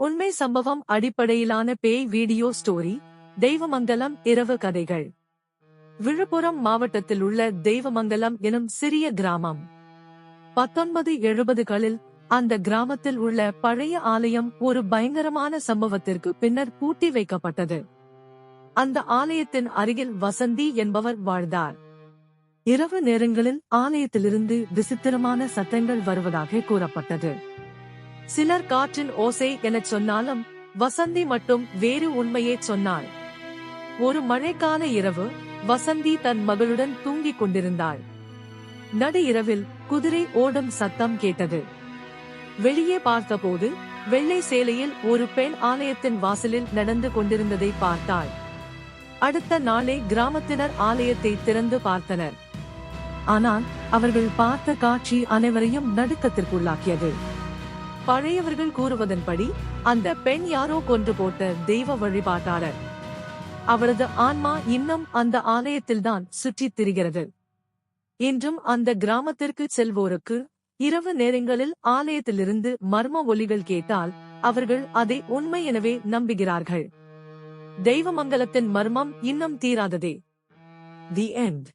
உண்மை சம்பவம் அடிப்படையிலான பேய் வீடியோ ஸ்டோரி தெய்வமங்கலம் இரவு கதைகள். விழுப்புரம் மாவட்டத்தில் உள்ள தெய்வமங்கலம் எனும் சிறிய கிராமம். பத்தொன்பது எழுபதுகளில் அந்த கிராமத்தில் உள்ள பழைய ஆலயம் ஒரு பயங்கரமான சம்பவத்திற்கு பின்னர் பூட்டி வைக்கப்பட்டது. அந்த ஆலயத்தின் அருகில் வசந்தி என்பவர் வாழ்ந்தார். இரவு நேரங்களில் ஆலயத்திலிருந்து விசித்திரமான சத்தங்கள் வருவதாக கூறப்பட்டது. சிலர் காற்றின் ஓசை எனச் சொன்னாலும் வசந்தி மட்டும் வேறு உண்மையே சொன்னாள். ஒரு மழைக்கால இரவு வசந்தி தன் மகளுடன் தூங்கிக் கொண்டிருந்தாள். நடு இரவில் குதிரை ஓடும் சத்தம் கேட்டது. வெளியே பார்த்தபோது வெள்ளை சேலையில் ஒரு பெண் ஆலயத்தின் வாசலில் நடந்து கொண்டிருந்ததை பார்த்தாள். அடுத்த நாளே கிராமத்தினர் ஆலயத்தை திறந்து பார்த்தனர். ஆனால் அவர்கள் பார்த்த காட்சி அனைவரையும் நடுக்கத்திற்குள்ளாக்கியது. பழையவர்கள் கூறுவதன்படி அந்த பெண் யாரோ கொன்று போட்ட தெய்வ வழிபாட்டாளர். அவரது ஆன்மா இன்னும் அந்த ஆலயத்தில்தான் சுற்றித் திரிகிறது. இன்றும் அந்த கிராமத்திற்கு செல்வோருக்கு இரவு நேரங்களில் ஆலயத்திலிருந்து மர்ம ஒலிகள் கேட்டால் அவர்கள் அதை உண்மை எனவே நம்புகிறார்கள். தெய்வமங்கலத்தின் மர்மம் இன்னும் தீராததே. The end